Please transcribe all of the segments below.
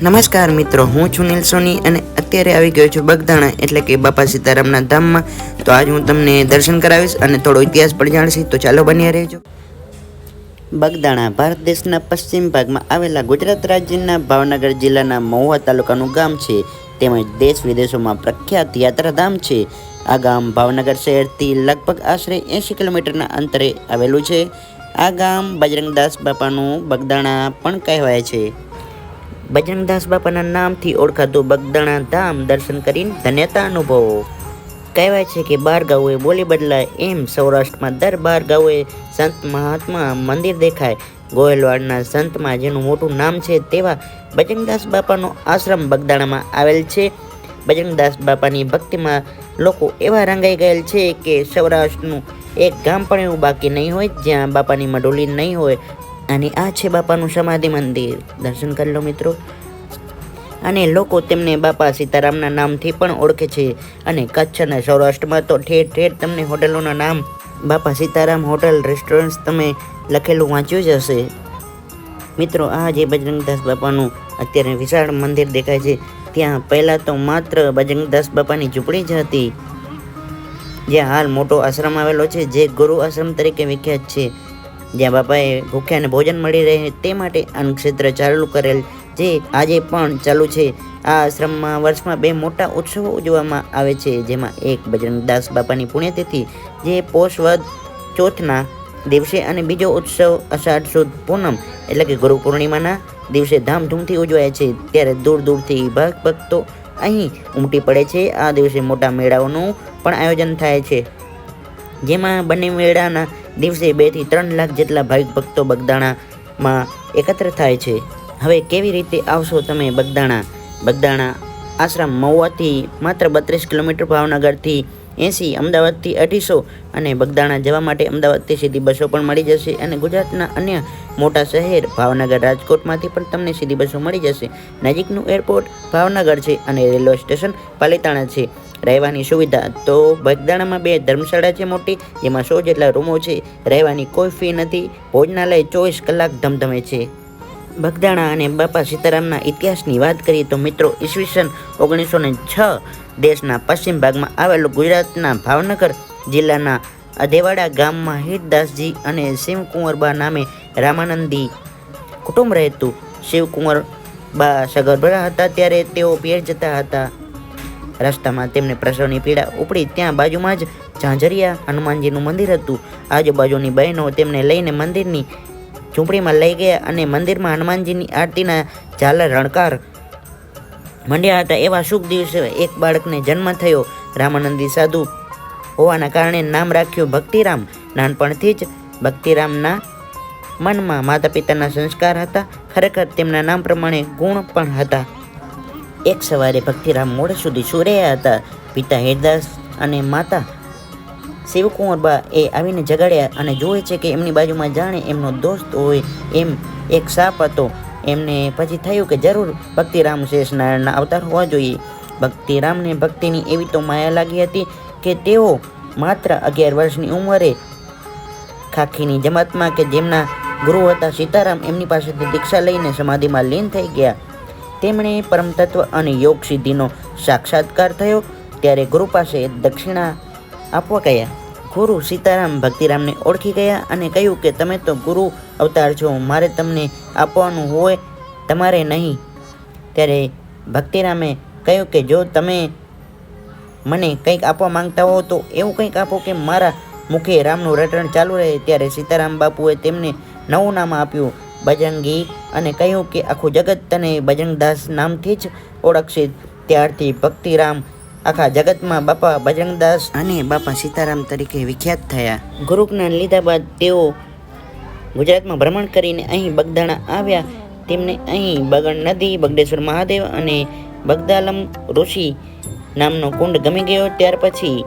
નમસ્કાર મિત્રો, હું છું નીલ સોની અને અત્યારે આવી ગયો છું બગદાણા એટલે કે બાપા સીતારામના ધામમાં. તો આજ હું તમને દર્શન કરાવીશ અને થોડો ઇતિહાસ પણ જાણશી. તો ચાલો બન્યા રહેજો. બગદાણા ભારત દેશના પશ્ચિમ ભાગમાં આવેલા ગુજરાત રાજ્યના ભાવનગર જિલ્લાના મહુવા તાલુકાનું ગામ છે. તેમજ દેશ વિદેશોમાં પ્રખ્યાત યાત્રાધામ છે. આ ગામ ભાવનગર શહેરથી લગભગ આશરે એંશી કિલોમીટરના અંતરે આવેલું છે. આ ગામ બજરંગદાસ બાપાનું બગદાણા પણ કહેવાય છે. બજરંગદાસ બાપાના નામથી ઓળખાતું બગદાણા ધામ દર્શન કરીને ધન્યતા અનુભવો. કહેવાય છે કે બાર ગાઉએ બોલી બદલાય એમ સૌરાષ્ટ્રમાં દર બાર ગાઉએ સંત મહાત્મા મંદિર દેખાય. ગોયલવાડના સંતમાં જેનું મોટું નામ છે તેવા બજરંગદાસ બાપાનો આશ્રમ બગદાણામાં આવેલ છે. બજરંગદાસ બાપાની ભક્તિમાં લોકો એવા રંગાઈ ગયેલ છે કે સૌરાષ્ટ્રનું એક ગામ પણ એવું બાકી નહીં હોય, જ્યાં બાપાની મઢોલી નહીં હોય અને આ છે બાપાનું સમાધિ મંદિર. દર્શન કરી લો મિત્રો. અને લોકો તેમને બાપા સીતારામના નામથી પણ ઓળખે છે. અને કચ્છ અને સૌરાષ્ટ્રમાં તો ઠેર ઠેર તમને હોટલોના નામ, બાપા સીતારામ હોટલ રેસ્ટોરન્ટ્સ તમે લખેલું વાંચ્યું જ હશે. મિત્રો, આ જે બજરંગદાસ બાપાનું અત્યારે વિશાળ મંદિર દેખાય છે. ત્યાં પહેલાં તો માત્ર બજરંગદાસ બાપાની ઝૂંપડી જ હતી. જ્યાં હાલ મોટો આશ્રમ આવેલો છે, જે ગુરુ આશ્રમ તરીકે વિખ્યાત છે. જ્યાં બાપાએ ભૂખ્યાને ભોજન મળી રહે તે માટે આનું ક્ષેત્ર ચાલુ કરેલ જે આજે પણ ચાલુ છે. આ આશ્રમમાં વર્ષમાં બે મોટા ઉત્સવો ઉજવવામાં આવે છે, જેમાં એક બજરંગદાસ બાપાની પુણ્યતિથિ, જે પોષ વદ ચોથના દિવસે અને બીજો ઉત્સવ અષાઢ સુદ પૂનમ, એટલે કે ગુરુ પૂર્ણિમાના દિવસે ધામધૂમથી ઉજવાય છે. ત્યારે દૂર દૂરથી ભક્ત ભક્તો અહીં ઉમટી પડે છે. આ દિવસે મોટા મેળાઓનું પણ આયોજન થાય છે, જેમાં બંને મેળાના દિવસે બેથી ત્રણ લાખ જેટલા ભાવિક ભક્તો બગદાણામાં એકત્ર થાય છે. હવે કેવી રીતે આવશો તમે બગદાણા? બગદાણા આશ્રમ મહુવાથી માત્ર બત્રીસ કિલોમીટર ભાવનગરથી એંસી, અમદાવાદથી અઢીસો અને બગદાણા જવા માટે અમદાવાદથી સીધી બસો પણ મળી જશે અને ગુજરાતના અન્ય મોટા શહેર ભાવનગર રાજકોટમાંથી પણ તમને સીધી બસો મળી જશે. નજીકનું એરપોર્ટ ભાવનગર છે અને રેલવે સ્ટેશન પાલિતાણા છે. રહેવાની સુવિધા તો બગદાણામાં બે ધર્મશાળા છે મોટી, જેમાં સો જેટલા રૂમો છે. રહેવાની કોઈ ફી નથી. ભોજનાલય ચોવીસ કલાક ધમધમે છે. બગદાણા અને બાપા સીતારામના ઇતિહાસની વાત કરીએ તો મિત્રો, ઈસવીસન ઓગણીસો ને છ દેશના પશ્ચિમ ભાગમાં આવેલું ગુજરાતના ભાવનગર જિલ્લાના અધેવાડા ગામમાં હિતદાસજી અને શિવકુંવરબા નામે રામાનંદી કુટુંબ રહેતું. શિવકુંવરબા સગર્ભા હતા ત્યારે તેઓ પિયર જતા હતા. રસ્તામાં તેમને પ્રસવની પીડા ઉપડી. ત્યાં બાજુમાં જ ઝાંઝરિયા હનુમાનજીનું મંદિર હતું. આજુબાજુની બહેનો તેમને લઈને મંદિરની ઝૂંપડીમાં લઈ ગયા અને મંદિરમાં હનુમાનજીની આરતીના ઝાલર રણકાર મંડ્યા હતા. એવા શુભ દિવસે એક બાળકને જન્મ થયો. રામાનંદી સાધુ હોવાના કારણે નામ રાખ્યું ભક્તિરામ. નાનપણથી જ ભક્તિરામના મનમાં માતા પિતાના સંસ્કાર હતા. ખરેખર તેમના નામ પ્રમાણે ગુણ પણ હતા. એક સવારે ભક્તિરામ મોડે સુધી સૂર્યા હતા. પિતા હેરદાસ અને માતા શિવકુંવરબા એ આવીને જગાડ્યા અને જુએ છે કે એમની બાજુમાં જાણે એમનો દોસ્ત હોય એમ એક સાપ હતો. એમને પછી થયું કે જરૂર ભક્તિરામ શેષ નારાયણના અવતાર હોવા જોઈએ. ભક્તિરામને ભક્તિની એવી તો માયા લાગી હતી કે તેઓ માત્ર અગિયાર વર્ષની ઉંમરે ખાખીની જમાતમાં કે જેમના ગુરુ હતા સીતારામ એમની પાસેથી દીક્ષા લઈને સમાધિમાં લીન થઈ ગયા. તેમણે પરમતત્વ અને યોગ સિદ્ધિનો સાક્ષાત્કાર થયો ત્યારે ગુરુ પાસે દક્ષિણા આપવા ગયા. ગુરુ સીતારામ ભક્તિરામને ઓળખી ગયા અને કહ્યું કે, તમે તો ગુરુ અવતાર છો, મારે તમને આપવાનું હોય, તમારે નહીં. ત્યારે ભક્તિરામે કહ્યું કે, જો તમે મને કંઈક આપવા માંગતા હો, તો એવું કંઈક આપો કે મારા મુખે રામનું રટણ ચાલુ રહે. ત્યારે સીતારામ બાપુએ તેમને નવું નામ આપ્યું. બજરંગી અને કહ્યું કે આખું જગત તને બજરંગદાસ નામથી જ ઓળખશે. ત્યારથી ભક્તિરામ આખા જગતમાં બાપા બજરંગદાસ અને બાપા સીતારામ તરીકે વિખ્યાત થયા. ગુરુજ્ઞાન લીધા બાદ તેઓ ગુજરાતમાં ભ્રમણ કરીને અહીં બગદાણા આવ્યા. તેમને અહીં બગડ નદી, બગડેશ્વર મહાદેવ અને બગદાલમ ઋષિ નામનો કુંડ ગમી ગયો. ત્યાર પછી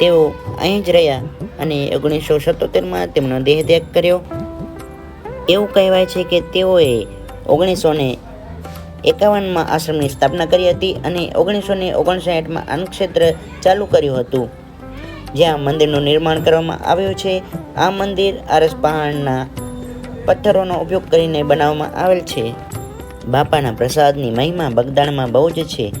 તેઓ અહીં જ રહ્યા અને ઓગણીસો સત્તોતેરમાં તેમનો દેહ ત્યાગ કર્યો. એવું કહેવાય છે કે તેઓએ ઓગણીસો ને એકાવનમાં આશ્રમની સ્થાપના કરી હતી અને ઓગણીસો ને ઓગણસાઠમાં અન્નક્ષેત્ર ચાલુ કર્યું હતું. જ્યાં મંદિરનું નિર્માણ કરવામાં આવ્યું છે. આ મંદિર આરસ પહાડના પથ્થરોનો ઉપયોગ કરીને બનાવવામાં આવેલ છે. બાપાના પ્રસાદની મહિમા બગદાણમાં બહુ જ છે.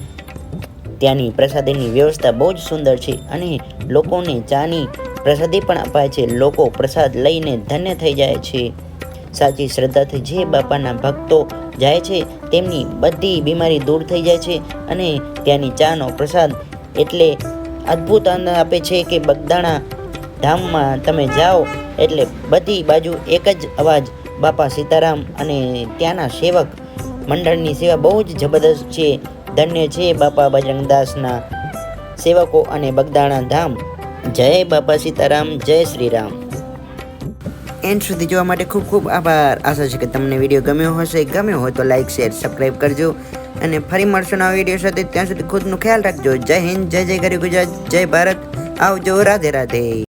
ત્યાંની પ્રસાદીની વ્યવસ્થા બહુ જ સુંદર છે અને લોકોને ચાની પ્રસાદી પણ અપાય છે. લોકો પ્રસાદ લઈને ધન્ય થઈ જાય છે. સાચી શ્રદ્ધાથી જે બાપાના ભક્તો જાય છે, તેમની બધી બીમારી દૂર થઈ જાય છે અને ત્યાંની ચાનો પ્રસાદ એટલે અદ્ભુત આનંદ આપે છે કે બગદાણા ધામમાં તમે જાઓ એટલે બધી બાજુ એક જ અવાજ બાપા સીતારામ અને ત્યાંના સેવક મંડળની સેવા બહુ જ જબરદસ્ત છે, ધન્ય છે બાપા બજરંગદાસના સેવકો અને બગદાણા ધામ. જય બાપા સીતારામ, જય શ્રી રામ એન્ડ સુધી જોવા માટે ખૂબ ખૂબ આભાર. આશા છે કે તમને વીડિયો ગમ્યો હશે. ગમ્યો હોય તો લાઇક શેર સબસ્ક્રાઈબ કરજો. અને ફરી મળશું નવા વીડિયો સાથે. ત્યાં સુધી ખુદનું ખ્યાલ રાખજો. જય હિન્દ, જય જય ગરી ગુજરાત, જય ભારત. આવજો રાધે રાધે.